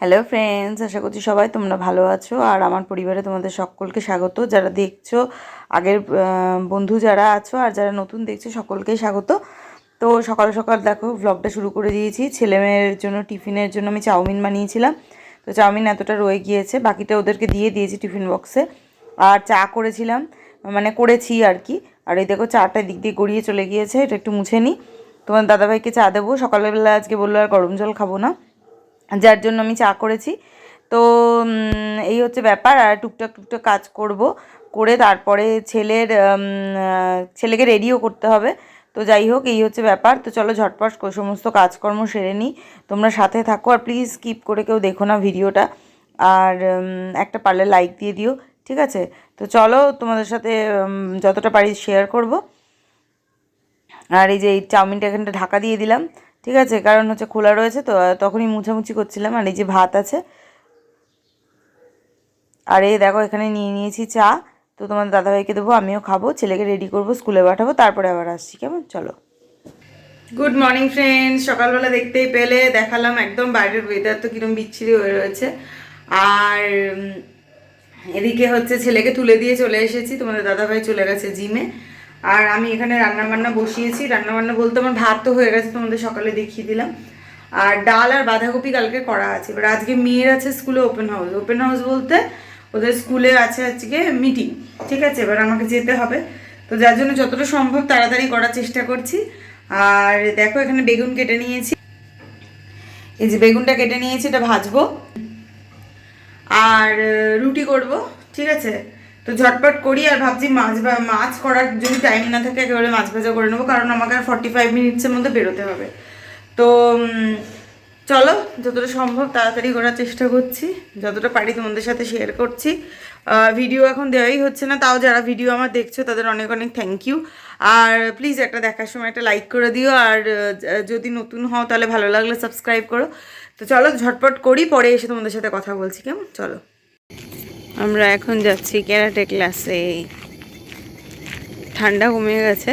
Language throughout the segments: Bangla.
হ্যালো ফ্রেন্ডস আশা করছি সবাই তোমরা ভালো আছো। আর আমার পরিবারে তোমাদের সকলকে স্বাগত। যারা দেখছ, আগের বন্ধু যারা আছো আর যারা নতুন দেখছ, সকলকেই স্বাগত। তো সকাল সকাল দেখো ভ্লগটা শুরু করে দিয়েছি। ছেলেমেয়ের জন্য, টিফিনের জন্য আমি চাউমিন বানিয়েছিলাম। তো চাউমিন এতটা রয়ে গিয়েছে, বাকিটা ওদেরকে দিয়ে দিয়েছি টিফিন বক্সে। আর চা করেছিলাম মানে করেছি আর কি। আর এই দেখো, চাটা দিক দিয়ে গড়িয়ে চলে গিয়েছে, এটা একটু মুছে নিই তোমার দাদাভাইকে চা দেবো। সকালবেলা আজকে বলল আর গরম জল খাব না। যার জন্য আমি চা করেছি। তো এই হচ্ছে ব্যাপার, আর টুকটাক টুকটাক কাজ করব, করে তারপরে ছেলের ছেলেকে রেডিও করতে হবে। তো যাই হোক, এই হচ্ছে ব্যাপার। তো চলো ঝটপট সমস্ত কাজকর্ম সেরে নিই। তোমরা সাথে থাকো, আর প্লিজ স্কিপ করে কেউ দেখো না ভিডিওটা আর একটা পারলে লাইক দিয়ে দিও, ঠিক আছে? তো চলো তোমাদের সাথে যতটা পারি শেয়ার করব। আর এই যে এই চাউমিনটা এখানটা ঢাকা দিয়ে দিলাম। ঠিক আছে, কারণ হচ্ছে খোলা রয়েছে তো তখনই মুছামুছি করছিলাম, আর এই যে ভাত আছে। আর এই দেখো, এখানে নিয়ে নিয়েছি চা, তো তোমার দাদাভাইকে দেবো, আমিও খাব, ছেলেকে রেডি করব, স্কুলে পাঠাবো, তারপরে আবার আসছি, কেমন? চলো। গুড মর্নিং ফ্রেন্ডস সকালবেলা দেখতেই পেলে, দেখালাম একদম বাইরের ওয়েদার তো কিরম বিচ্ছিরি হয়ে রয়েছে। আর এদিকে হচ্ছে ছেলেকে তুলে দিয়ে চলে এসেছি, তোমাদের দাদাভাই চলে গেছে জিমে আর আমি এখানে রান্না বান্না বসিয়েছি। রান্না বান্না বলতে আমার ভাত তো হয়ে গেছে, তোমাদের সকালে দেখিয়ে দিলাম। আর ডাল আর বাঁধাকপি কালকে করা আছে। এবার আজকে মেয়ের আছে স্কুলে ওপেন হাউস ওপেন হাউস বলতে ওদের স্কুলে আছে আজকে মিটিং ঠিক আছে? এবার আমাকে যেতে হবে। তো যার জন্য যতটা সম্ভব তাড়াতাড়ি করার চেষ্টা করছি। আর দেখো এখানে বেগুন কেটে নিয়েছি। এই যে বেগুনটা কেটে নিয়েছি, এটা ভাজবো। আর রুটি করব, ঠিক আছে? তো ঝটপট করি আর ভাবছি মাছ বা, মাছ করার যদি টাইম না থাকে একেবারে মাছ ভাজা করে নেব, কারণ আমাকে আর ফর্টি ফাইভ মিনিটসের মধ্যে বেরোতে হবে। তো চলো, যতটা সম্ভব তাড়াতাড়ি করার চেষ্টা করছি, যতটা পারি তোমাদের সাথে শেয়ার করছি। ভিডিও এখন দেওয়াই হচ্ছে না, তাও যারা ভিডিও আমার দেখছ, তাদের অনেক অনেক থ্যাংক ইউ আর প্লিজ একটা দেখার সময় একটা লাইক করে দিও, আর যদি নতুন হও তাহলে ভালো লাগলে সাবস্ক্রাইব করো। তো চলো, ঝটপট করি, পরে এসে তোমাদের সাথে কথা বলছি, কেমন? চলো। আমরা এখন যাচ্ছি ক্যারাটে ক্লাসে। ঠান্ডা কমে গেছে।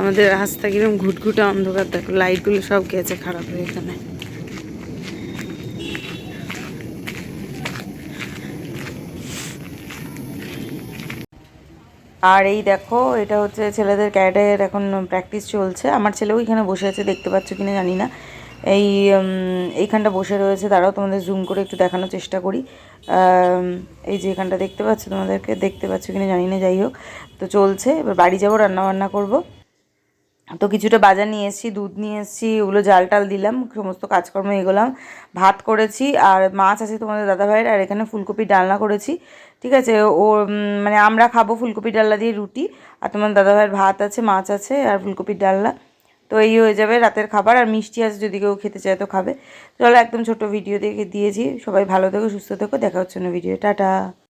আমাদের রাস্তা কীরকম ঘুটঘুটে অন্ধকার। দেখো, লাইটগুলো সব গেছে খারাপ হয়ে এখানে আর এই দেখো, এটা হচ্ছে ছেলেদের ক্যারেটের এখন প্র্যাকটিস চলছে। আমার ছেলেও এখানে বসে আছে, দেখতে পাচ্ছ কিনা জানি না। এই এইখানটা বসে রয়েছে। তারাও তোমাদের জুম করে একটু দেখানোর চেষ্টা করি। এই যে এখানটা দেখতে পাচ্ছ তোমাদেরকে? দেখতে পাচ্ছ কিনা জানি না, যাই হোক। তো চলছে, এবার বাড়ি যাব রান্না বান্না করব। তো কিছুটা বাজার নিয়ে এসেছি, দুধ নিয়ে এসেছি ওগুলো জাল টাল দিলাম, সমস্ত কাজকর্ম এগোলাম। ভাত করেছি, আর মাছ আছে তোমাদের দাদাভাইয়ের, আর এখানে ফুলকপির ডালনা করেছি। ঠিক আছে, ও মানে আমরা খাব ফুলকপির ডালনা দিয়ে রুটি, আর তোমার দাদাভাইয়ের ভাত আছে, মাছ আছে, আর ফুলকপির ডালনা। তো এই হয়ে যাবে রাতের খাবার। আর মিষ্টি আছে, যদি কেউ খেতে চায় তো খাবে। চলো একদম ছোট ভিডিও দেখে দিয়েছি। সবাই ভালো থেকো, সুস্থ থেকো। দেখা হচ্ছে না ভিডিও টাটা।